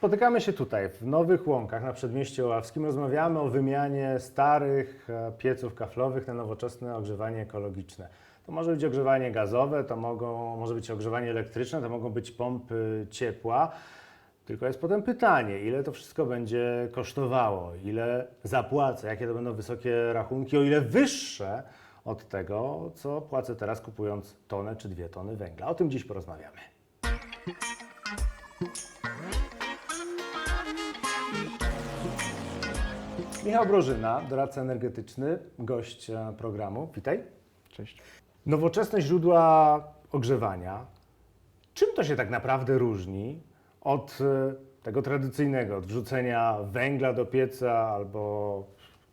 Spotykamy się tutaj, w Nowych Łąkach, na Przedmieściu Oławskim. Rozmawiamy o wymianie starych e, pieców kaflowych na nowoczesne ogrzewanie ekologiczne. To może być ogrzewanie gazowe, to mogą, może być ogrzewanie elektryczne, to mogą być pompy ciepła. Tylko jest potem pytanie, ile to wszystko będzie kosztowało, ile zapłacę, jakie to będą wysokie rachunki, o ile wyższe od tego, co płacę teraz kupując tonę czy dwie tony węgla. O tym dziś porozmawiamy. Michał Brożyna, doradca energetyczny, gość e, programu. Witaj. Cześć. Nowoczesne źródła ogrzewania. Czym to się tak naprawdę różni od e, tego tradycyjnego, od wrzucenia węgla do pieca albo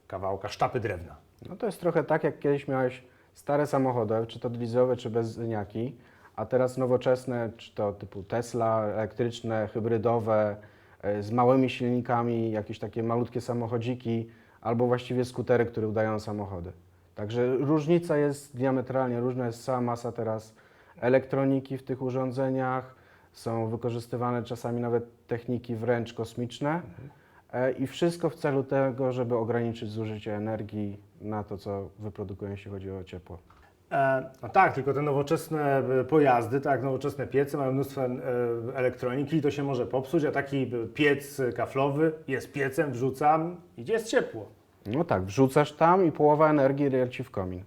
kawałka sztapy drewna? No to jest trochę tak, jak kiedyś miałeś stare samochody, czy to dieslowe, czy benzyniaki, a teraz nowoczesne, czy to typu Tesla, elektryczne, hybrydowe, e, z małymi silnikami, jakieś takie malutkie samochodziki, albo właściwie skutery, które udają samochody. Także różnica jest diametralnie różna, jest cała masa teraz elektroniki w tych urządzeniach, są wykorzystywane czasami nawet techniki wręcz kosmiczne. E, I wszystko w celu tego, żeby ograniczyć zużycie energii na to, co wyprodukują, jeśli chodzi o ciepło. E, no tak, tylko te nowoczesne e, pojazdy, tak, nowoczesne piece mają mnóstwo elektroniki i to się może popsuć, a taki piec kaflowy jest piecem, wrzucam, idzie jest ciepło. No tak, wrzucasz tam i połowa energii leci w komin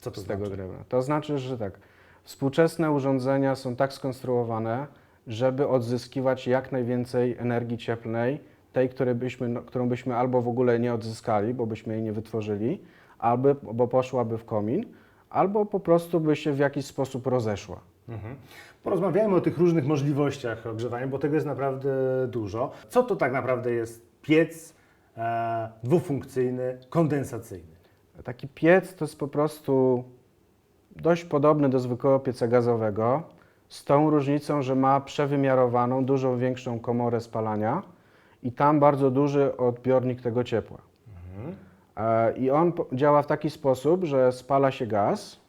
Co to z tego znaczy? drewna. To znaczy, że tak, współczesne urządzenia są tak skonstruowane, żeby odzyskiwać jak najwięcej energii cieplnej, tej, której byśmy, no, którą byśmy albo w ogóle nie odzyskali, bo byśmy jej nie wytworzyli, albo bo poszłaby w komin, albo po prostu by się w jakiś sposób rozeszła. Mhm. Porozmawiajmy o tych różnych możliwościach ogrzewania, bo tego jest naprawdę dużo. Co to tak naprawdę jest piec e, dwufunkcyjny, kondensacyjny? Taki piec to jest po prostu dość podobny do zwykłego pieca gazowego, z tą różnicą, że ma przewymiarowaną, dużo większą komorę spalania i tam bardzo duży odbiornik tego ciepła. E, I on działa w taki sposób, że spala się gaz.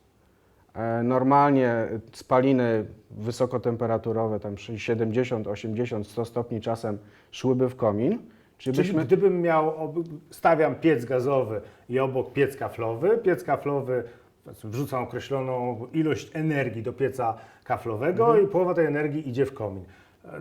E, Normalnie spaliny wysokotemperaturowe, tam 70, 80, 100 stopni czasem szłyby w komin. Czyli Czyli byśmy, gdybym miał, stawiam piec gazowy i obok piec kaflowy, piec kaflowy wrzucam określoną ilość energii do pieca kaflowego Mhm. i połowa tej energii idzie w komin.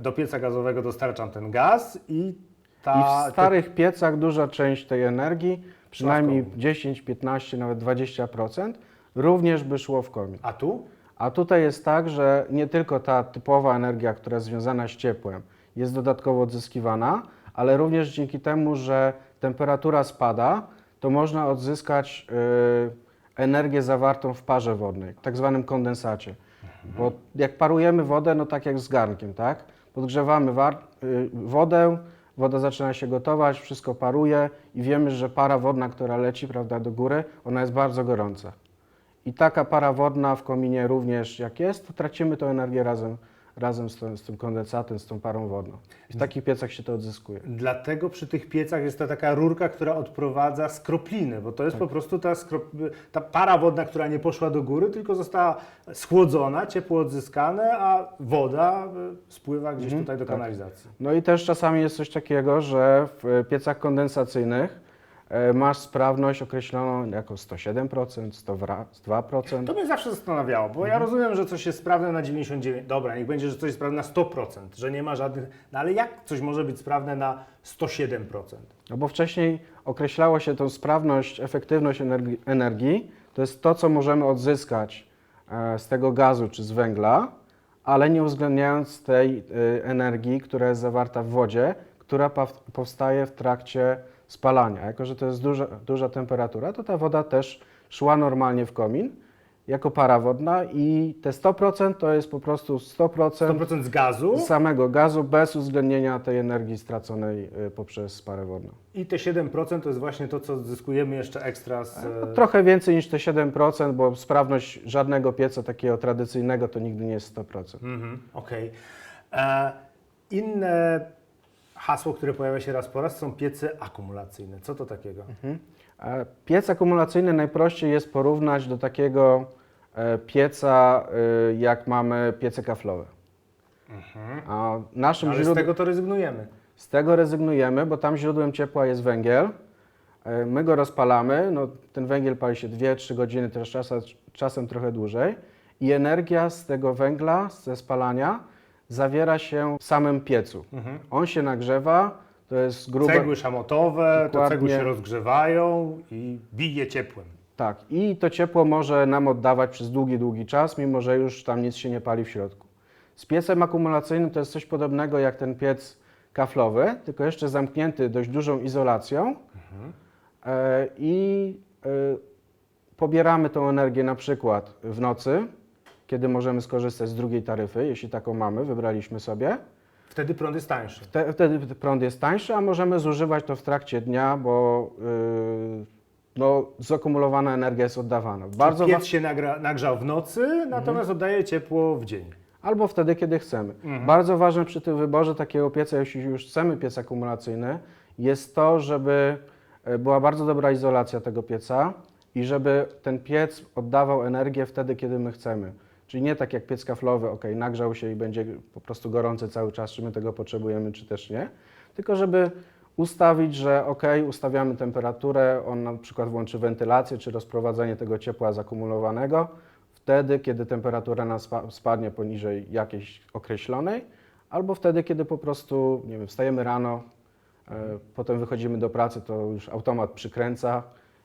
Do pieca gazowego dostarczam ten gaz i ta... I w starych piecach duża część tej energii, przynajmniej komin. 10, 15, nawet 20%, również by szło w komin. A tu? A tutaj jest tak, że nie tylko ta typowa energia, która jest związana z ciepłem, jest dodatkowo odzyskiwana, ale również dzięki temu, że temperatura spada, to można odzyskać y, energię zawartą w parze wodnej, tak zwanym kondensacie. Bo jak parujemy wodę, no tak jak z garnkiem, tak? Podgrzewamy y, wodę, woda zaczyna się gotować, wszystko paruje i wiemy, że para wodna, która leci prawda, do góry, ona jest bardzo gorąca. I taka para wodna w kominie również jak jest, to tracimy tę energię razem, razem z, tym, z tym kondensatem, z tą parą wodną. I w takich piecach się to odzyskuje. Dlatego przy tych piecach jest ta taka rurka, która odprowadza skropliny, bo to jest po prostu ta, ta para wodna, która nie poszła do góry, tylko została schłodzona, ciepło odzyskane, a woda y, spływa gdzieś tutaj do tak. kanalizacji. No i też czasami jest coś takiego, że w e, piecach kondensacyjnych e, masz sprawność określoną jako 107%, 102%. To mnie zawsze zastanawiało, bo ja rozumiem, że coś jest sprawne na 99%, dobra, niech będzie, że coś jest sprawne na 100%, że nie ma żadnych, no ale jak coś może być sprawne na 107%? No bo wcześniej określało się tą sprawność, efektywność energii, energii. To jest to, co możemy odzyskać e, z tego gazu czy z węgla, ale nie uwzględniając tej e, energii, która jest zawarta w wodzie, która powstaje w trakcie spalania. Jako, że to jest duża, duża temperatura, to ta woda też szła normalnie w komin jako para wodna i te 100% to jest po prostu 100%, 100% z gazu samego gazu bez uwzględnienia tej energii straconej e, poprzez parę wodną. i te 7% to jest właśnie to, co zyskujemy jeszcze ekstra z... No, trochę więcej niż te 7%, bo sprawność żadnego pieca takiego tradycyjnego to nigdy nie jest 100%. Mhm, Okej. E, Inne hasło, które pojawia się raz po raz, są piece akumulacyjne. Co to takiego? Mhm. E, Piec akumulacyjny najprościej jest porównać do takiego e, pieca, e, jak mamy piece kaflowe. A naszym Ale z źródłem... tego to rezygnujemy. Z tego rezygnujemy, bo tam źródłem ciepła jest węgiel. My go rozpalamy, no, ten węgiel pali się 2-3 godziny, też czasem, czasem trochę dłużej. I energia z tego węgla, ze spalania, zawiera się w samym piecu. On się nagrzewa, to jest grube... Cegły szamotowe, te cegły się rozgrzewają i bije ciepłem. Tak, i to ciepło może nam oddawać przez długi, długi czas, mimo że już tam nic się nie pali w środku. Z piecem akumulacyjnym to jest coś podobnego jak ten piec kaflowy, tylko jeszcze zamknięty dość dużą izolacją e, i e, pobieramy tą energię na przykład w nocy, kiedy możemy skorzystać z drugiej taryfy, jeśli taką mamy, wybraliśmy sobie. Wtedy prąd jest tańszy. Wte- Wtedy prąd jest tańszy, a możemy zużywać to w trakcie dnia, bo yy, no, zakumulowana energia jest oddawana. Bardzo wa- Piec się nagra, nagrzał w nocy, natomiast oddaje ciepło w dzień. albo wtedy, kiedy chcemy. Bardzo ważne przy tym wyborze takiego pieca, jeśli już chcemy piec akumulacyjny, jest to, żeby e, była bardzo dobra izolacja tego pieca i żeby ten piec oddawał energię wtedy, kiedy my chcemy. Czyli nie tak jak piec kaflowy, ok, nagrzał się i będzie po prostu gorący cały czas, czy my tego potrzebujemy, czy też nie. Tylko żeby ustawić, że ok, ustawiamy temperaturę, on na przykład włączy wentylację, czy rozprowadzanie tego ciepła zakumulowanego, wtedy, kiedy temperatura nas spa- spadnie poniżej jakiejś określonej, albo wtedy, kiedy po prostu, nie wiem, wstajemy rano, e, potem wychodzimy do pracy, to już automat przykręca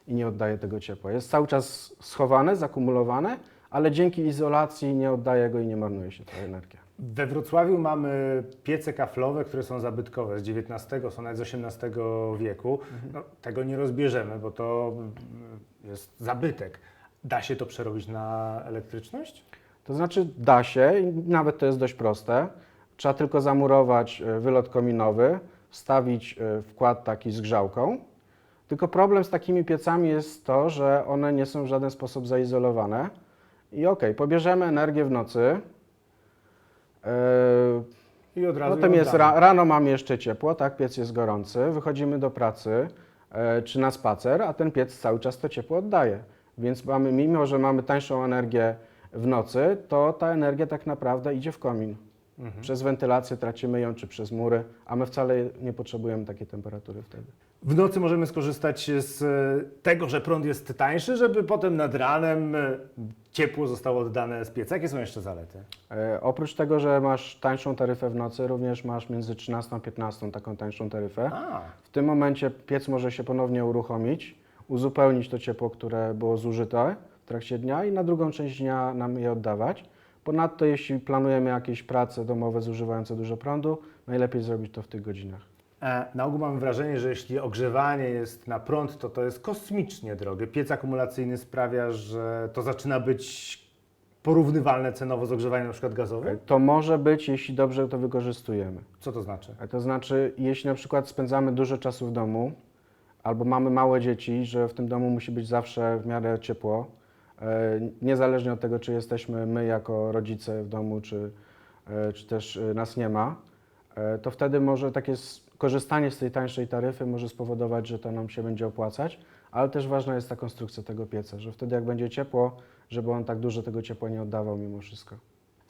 i nie oddaje tego ciepła. Jest cały czas schowane, zakumulowane, ale dzięki izolacji nie oddaje go i nie marnuje się ta energia. We Wrocławiu mamy piece kaflowe, które są zabytkowe z XIX, są nawet z XVIII wieku. No, tego nie rozbierzemy, bo to mm, jest zabytek. Da się to przerobić na elektryczność? To znaczy da się, i nawet to jest dość proste. Trzeba tylko zamurować e, wylot kominowy, wstawić e, wkład taki z grzałką. Tylko problem z takimi piecami jest to, że one nie są w żaden sposób zaizolowane. I okej, pobierzemy energię w nocy. e, I od razu Potem jest ra, rano mam jeszcze ciepło, tak, piec jest gorący, wychodzimy do pracy e, czy na spacer, a ten piec cały czas to ciepło oddaje. Więc mamy, mimo że mamy tańszą energię w nocy, to ta energia tak naprawdę idzie w komin. Mhm. Przez wentylację tracimy ją, czy przez mury, a my wcale nie potrzebujemy takiej temperatury wtedy. W nocy możemy skorzystać z e, tego, że prąd jest tańszy, żeby potem nad ranem e, ciepło zostało oddane z pieca. Jakie są jeszcze zalety? E, oprócz tego, że masz tańszą taryfę w nocy, również masz między 13 a 15 taką tańszą taryfę. A, W tym momencie piec może się ponownie uruchomić, uzupełnić to ciepło, które było zużyte w trakcie dnia i na drugą część dnia nam je oddawać. Ponadto, jeśli planujemy jakieś prace domowe zużywające dużo prądu, najlepiej zrobić to w tych godzinach. E, Na ogół mam wrażenie, że jeśli ogrzewanie jest na prąd, to to jest kosmicznie drogie. Piec akumulacyjny sprawia, że to zaczyna być porównywalne cenowo z ogrzewaniem na przykład gazowym? To może być, jeśli dobrze to wykorzystujemy. Co to znaczy? To znaczy, jeśli na przykład spędzamy dużo czasu w domu, albo mamy małe dzieci, że w tym domu musi być zawsze w miarę ciepło, e, niezależnie od tego, czy jesteśmy my jako rodzice w domu, czy, e, czy też e, nas nie ma, e, to wtedy może takie korzystanie z tej tańszej taryfy może spowodować, że to nam się będzie opłacać, ale też ważna jest ta konstrukcja tego pieca, że wtedy jak będzie ciepło, żeby on tak dużo tego ciepła nie oddawał mimo wszystko.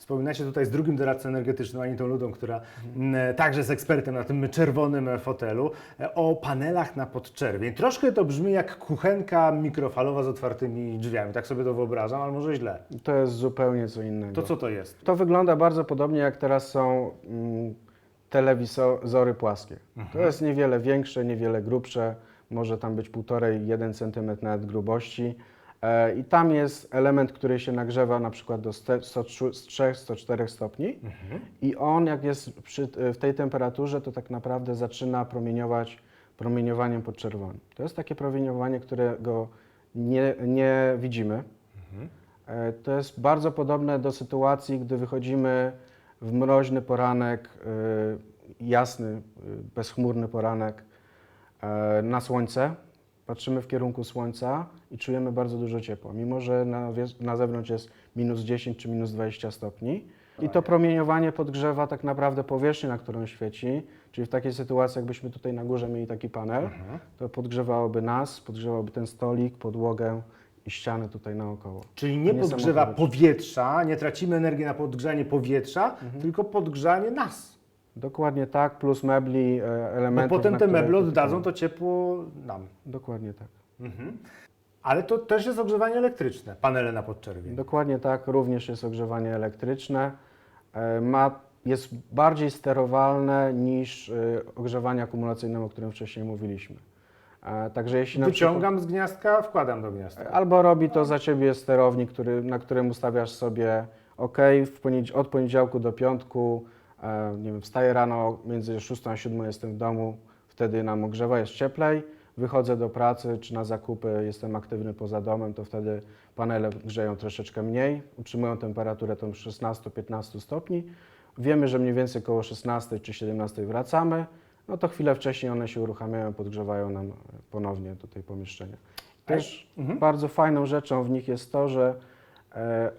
Wspominacie tutaj z drugim doradcą energetycznym, Anitą Ludą, która m, także jest ekspertem na tym czerwonym e, fotelu, e, o panelach na podczerwień. Troszkę to brzmi jak kuchenka mikrofalowa z otwartymi drzwiami. Tak sobie to wyobrażam, ale może źle. To jest zupełnie co innego. To co to jest? To wygląda bardzo podobnie jak teraz są mm, telewizory płaskie. To jest niewiele większe, niewiele grubsze, może tam być 1,5-1 cm nawet grubości. E, I tam jest element, który się nagrzewa na przykład do 103-104 stopni i on jak jest przy, w tej temperaturze, to tak naprawdę zaczyna promieniować promieniowaniem podczerwonym. To jest takie promieniowanie, którego nie, nie widzimy. E, To jest bardzo podobne do sytuacji, gdy wychodzimy w mroźny poranek, e, jasny, e, bezchmurny poranek e, na słońce. Patrzymy w kierunku słońca i czujemy bardzo dużo ciepła. Mimo, że na, na zewnątrz jest minus 10 czy minus 20 stopni, I to promieniowanie podgrzewa tak naprawdę powierzchnię, na którą świeci. Czyli w takiej sytuacji, jakbyśmy tutaj na górze mieli taki panel, to podgrzewałoby nas, podgrzewałoby ten stolik, podłogę i ściany tutaj naokoło. Czyli nie Nie podgrzewa powietrza, nie tracimy energii na podgrzanie powietrza, Mhm. tylko podgrzanie nas. Dokładnie tak, plus mebli, e, Bo elementów. potem te meble oddadzą to ciepło nam. Dokładnie tak. Mhm. Ale to też jest ogrzewanie elektryczne, panele na podczerwień. Dokładnie tak, również jest ogrzewanie elektryczne. E, Ma, jest bardziej sterowalne niż e, ogrzewanie akumulacyjne, o którym wcześniej mówiliśmy. Także jeśli na Wyciągam z gniazdka, wkładam do gniazdka. przykład, albo robi to za ciebie sterownik, który, na którym ustawiasz sobie OK, w poniedział- od poniedziałku do piątku, nie wiem, wstaję rano, między 6 a 7 jestem w domu, wtedy nam ogrzewa, jest cieplej, wychodzę do pracy czy na zakupy, jestem aktywny poza domem, to wtedy panele grzeją troszeczkę mniej, utrzymują temperaturę tą 16-15 stopni. Wiemy, że mniej więcej koło 16 czy 17 wracamy, no to chwilę wcześniej one się uruchamiają, podgrzewają nam e, ponownie tutaj pomieszczenia. Też Mhm. bardzo fajną rzeczą w nich jest to, że e,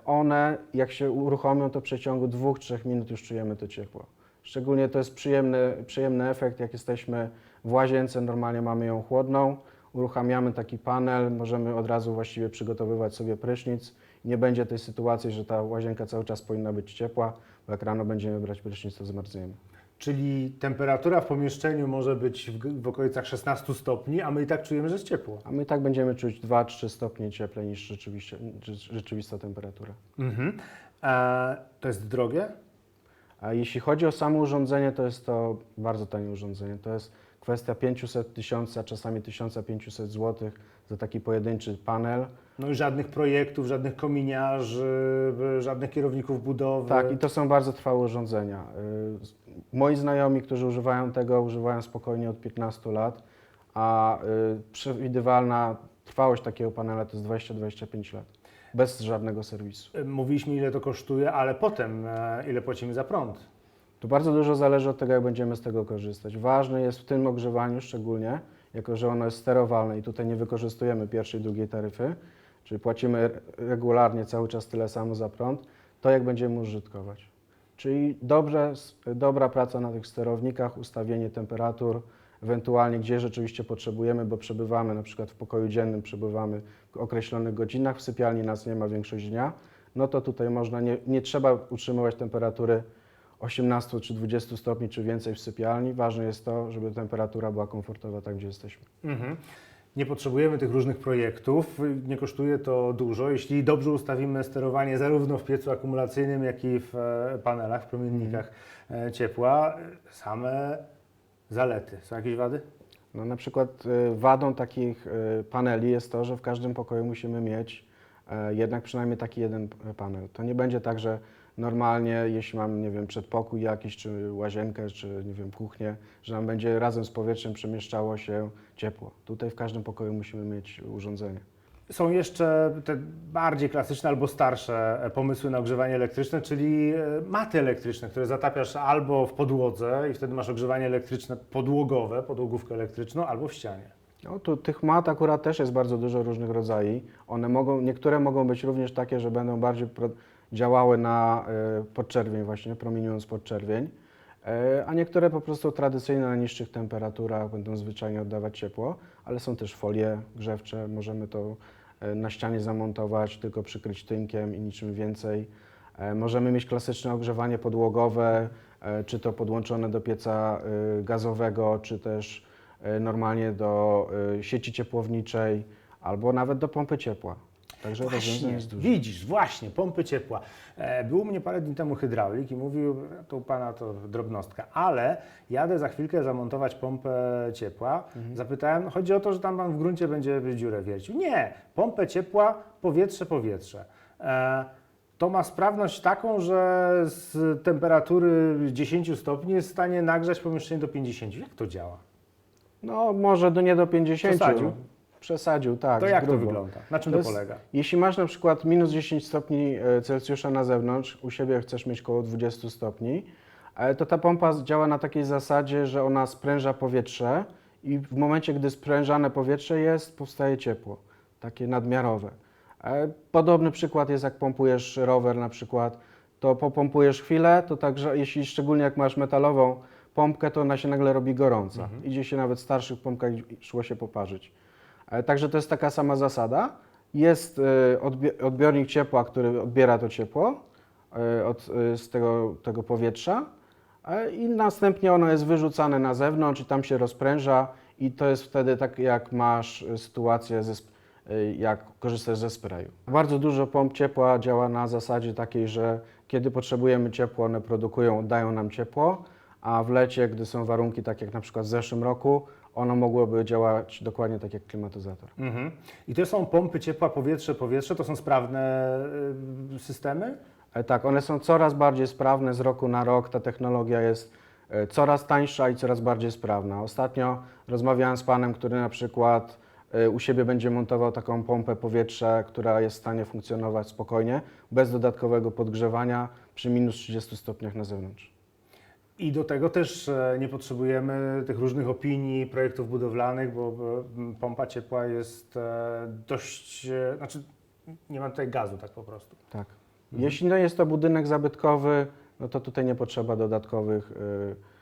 one jak się uruchomią, to w przeciągu 2-3 minut już czujemy to ciepło. Szczególnie to jest przyjemny, przyjemny efekt, jak jesteśmy w łazience, normalnie mamy ją chłodną, uruchamiamy taki panel, możemy od razu właściwie przygotowywać sobie prysznic. Nie będzie tej sytuacji, że ta łazienka cały czas powinna być ciepła, bo jak rano będziemy brać prysznic, to zmarzniemy. Czyli temperatura w pomieszczeniu może być w, w okolicach 16 stopni, a my i tak czujemy, że jest ciepło. A my i tak będziemy czuć 2-3 stopnie cieplej niż rzeczywiście, rzeczywista temperatura. Mhm. E, to jest drogie? A jeśli chodzi o samo urządzenie, to jest to bardzo tanie urządzenie. To jest kwestia 500 tysięcy, a czasami 1500 zł za taki pojedynczy panel. No i żadnych projektów, żadnych kominiarzy, żadnych kierowników budowy. Tak, i to są bardzo trwałe urządzenia. Y, Moi znajomi, którzy używają tego, używają spokojnie od 15 lat, a y, przewidywalna trwałość takiego panela to jest 20-25 lat, bez żadnego serwisu. Y, Mówiliśmy, ile to kosztuje, ale potem e, ile płacimy za prąd. Tu bardzo dużo zależy od tego, jak będziemy z tego korzystać. Ważne jest w tym ogrzewaniu szczególnie, jako że ono jest sterowalne i tutaj nie wykorzystujemy pierwszej, drugiej taryfy, czyli płacimy re- regularnie cały czas tyle samo za prąd, to jak będziemy użytkować. Czyli dobrze, dobra praca na tych sterownikach, ustawienie temperatur, ewentualnie gdzie rzeczywiście potrzebujemy, bo przebywamy na przykład w pokoju dziennym, przebywamy w określonych godzinach, w sypialni nas nie ma większość dnia, no to tutaj można, nie, nie trzeba utrzymywać temperatury 18 czy 20 stopni czy więcej w sypialni. Ważne jest to, żeby temperatura była komfortowa tam, gdzie jesteśmy. Mhm. Nie potrzebujemy tych różnych projektów, nie kosztuje to dużo. Jeśli dobrze ustawimy sterowanie zarówno w piecu akumulacyjnym, jak i w e, panelach, w promiennikach e, ciepła, same zalety. Są jakieś wady? No, na przykład y, wadą takich paneli jest to, że w każdym pokoju musimy mieć e, jednak przynajmniej taki jeden panel. To nie będzie tak, że normalnie, jeśli mam, nie wiem, przedpokój jakiś, czy łazienkę, czy, nie wiem, kuchnię, że nam będzie razem z powietrzem przemieszczało się ciepło. Tutaj w każdym pokoju musimy mieć urządzenie. Są jeszcze te bardziej klasyczne albo starsze e, pomysły na ogrzewanie elektryczne, czyli e, maty elektryczne, które zatapiasz albo w podłodze i wtedy masz ogrzewanie elektryczne podłogowe, podłogówkę elektryczną, albo w ścianie. No, tu tych mat akurat też jest bardzo dużo różnych rodzajów. One mogą, niektóre mogą być również takie, że będą bardziej działały na y, podczerwień właśnie, promieniując podczerwień, y, a niektóre po prostu tradycyjne na niższych temperaturach będą zwyczajnie oddawać ciepło, ale są też folie grzewcze, możemy to y, na ścianie zamontować, tylko przykryć tynkiem i niczym więcej. E, Możemy mieć klasyczne ogrzewanie podłogowe, e, czy to podłączone do pieca gazowego, czy też e, normalnie do e, sieci ciepłowniczej albo nawet do pompy ciepła. Także rozwiązań Właśnie, jest dużo. widzisz, właśnie, pompy ciepła. E, Był u mnie parę dni temu hydraulik i mówił, to u Pana to drobnostka, ale jadę za chwilkę zamontować pompę ciepła. Mhm. Zapytałem, chodzi o to, że tam Pan w gruncie będzie dziurę wiercił. Nie, pompę ciepła, powietrze, powietrze. E, To ma sprawność taką, że z temperatury 10 stopni jest w stanie nagrzać pomieszczenie do 50. Jak to działa? No może do nie do 50. Przesadził? Przesadził, tak. to jak to grubo. wygląda? Na czym To to, jest- polega? Jeśli masz na przykład minus 10 stopni e, Celsjusza na zewnątrz, u siebie chcesz mieć około 20 stopni, to ta pompa działa na takiej zasadzie, że ona spręża powietrze i w momencie, gdy sprężane powietrze jest, powstaje ciepło, takie nadmiarowe. E, Podobny przykład jest, jak pompujesz rower na przykład, to popompujesz chwilę, to także, jeśli szczególnie jak masz metalową pompkę, to ona się nagle robi gorąca. Idzie się nawet w starszych pompkach szło się poparzyć. E, Także to jest taka sama zasada. Jest e, odbi- odbiornik ciepła, który odbiera to ciepło e, od, z tego, tego powietrza i następnie ono jest wyrzucane na zewnątrz i tam się rozpręża i to jest wtedy tak jak masz sytuację ze, jak korzystasz ze sprayu. Bardzo dużo pomp ciepła działa na zasadzie takiej, że kiedy potrzebujemy ciepło, one produkują, dają nam ciepło, a w lecie, gdy są warunki takie jak na przykład w zeszłym roku, ono mogłoby działać dokładnie tak jak klimatyzator. Mhm. I to są pompy ciepła, powietrze, powietrze, to są sprawne y, systemy? E, Tak, one są coraz bardziej sprawne z roku na rok. Ta technologia jest e, coraz tańsza i coraz bardziej sprawna. Ostatnio rozmawiałem z panem, który na przykład e, u siebie będzie montował taką pompę powietrza, która jest w stanie funkcjonować spokojnie, bez dodatkowego podgrzewania przy minus 30 stopniach na zewnątrz. I do tego też e, nie potrzebujemy tych różnych opinii, projektów budowlanych, bo pompa ciepła jest e, dość, e, znaczy nie ma tutaj gazu tak po prostu. Tak. Jeśli no jest to budynek zabytkowy, no to tutaj nie potrzeba dodatkowych, e,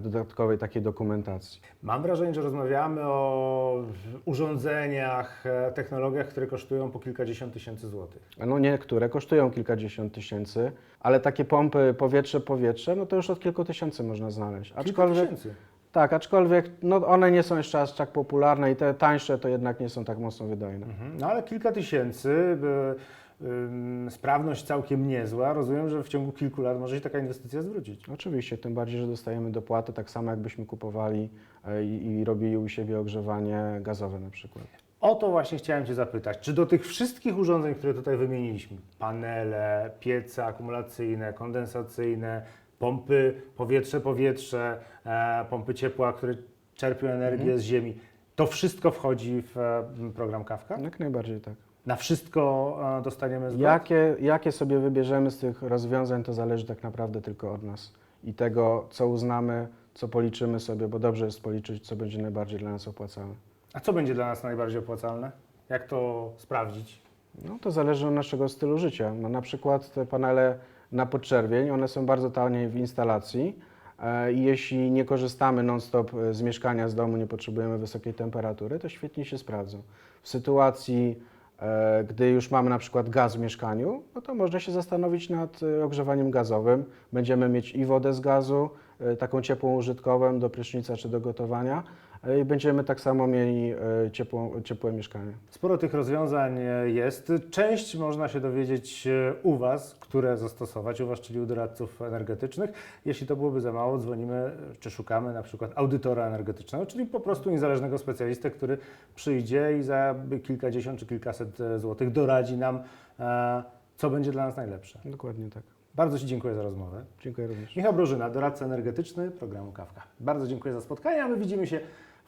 dodatkowej takiej dokumentacji. Mam wrażenie, że rozmawiamy o urządzeniach, e, technologiach, które kosztują po kilkadziesiąt tysięcy złotych. No niektóre kosztują kilkadziesiąt tysięcy, ale takie pompy powietrze-powietrze, no to już od kilku tysięcy można znaleźć. Kilka Aczkolwiek, tysięcy. tak, aczkolwiek no one nie są jeszcze aż tak popularne i te tańsze to jednak nie są tak mocno wydajne. Mhm. No ale kilka tysięcy, by, sprawność całkiem niezła. Rozumiem, że w ciągu kilku lat może się taka inwestycja zwrócić. Oczywiście, tym bardziej, że dostajemy dopłaty, tak samo jakbyśmy kupowali e, i, i robili u siebie ogrzewanie gazowe na przykład. O to właśnie chciałem Cię zapytać. Czy do tych wszystkich urządzeń, które tutaj wymieniliśmy, panele, piece akumulacyjne, kondensacyjne, pompy powietrze-powietrze, e, pompy ciepła, które czerpią energię z ziemi, to wszystko wchodzi w e, program Kawka? Jak najbardziej tak. Na wszystko e, dostaniemy zwrot? Jakie, jakie sobie wybierzemy z tych rozwiązań, to zależy tak naprawdę tylko od nas i tego, co uznamy, co policzymy sobie, bo dobrze jest policzyć, co będzie najbardziej dla nas opłacalne. A co będzie dla nas najbardziej opłacalne? Jak to sprawdzić? No, to zależy od naszego stylu życia. No, na przykład te panele na podczerwień, one są bardzo tanie w instalacji e, i jeśli nie korzystamy non-stop e, z mieszkania, z domu, nie potrzebujemy wysokiej temperatury, to świetnie się sprawdzą. W sytuacji, gdy już mamy na przykład gaz w mieszkaniu, no to można się zastanowić nad e, ogrzewaniem gazowym. Będziemy mieć i wodę z gazu, e, taką ciepłą użytkową do prysznica czy do gotowania e, i będziemy tak samo mieli e, ciepłą, ciepłe mieszkanie. Sporo tych rozwiązań e, jest. Część można się dowiedzieć e, u Was, które zastosować, u Was, czyli u doradców energetycznych. Jeśli to byłoby za mało, dzwonimy e, czy szukamy na przykład audytora energetycznego, czyli po prostu niezależnego specjalistę, który przyjdzie i za kilkadziesiąt czy kilkaset e, złotych doradzi nam, e, co będzie dla nas najlepsze. Dokładnie tak. Bardzo Ci dziękuję za rozmowę. Dziękuję również. Michał Brożyna, doradca energetyczny programu Kawka. Bardzo dziękuję za spotkanie, a my widzimy się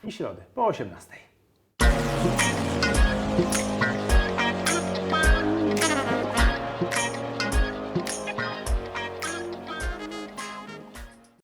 w środę po 18.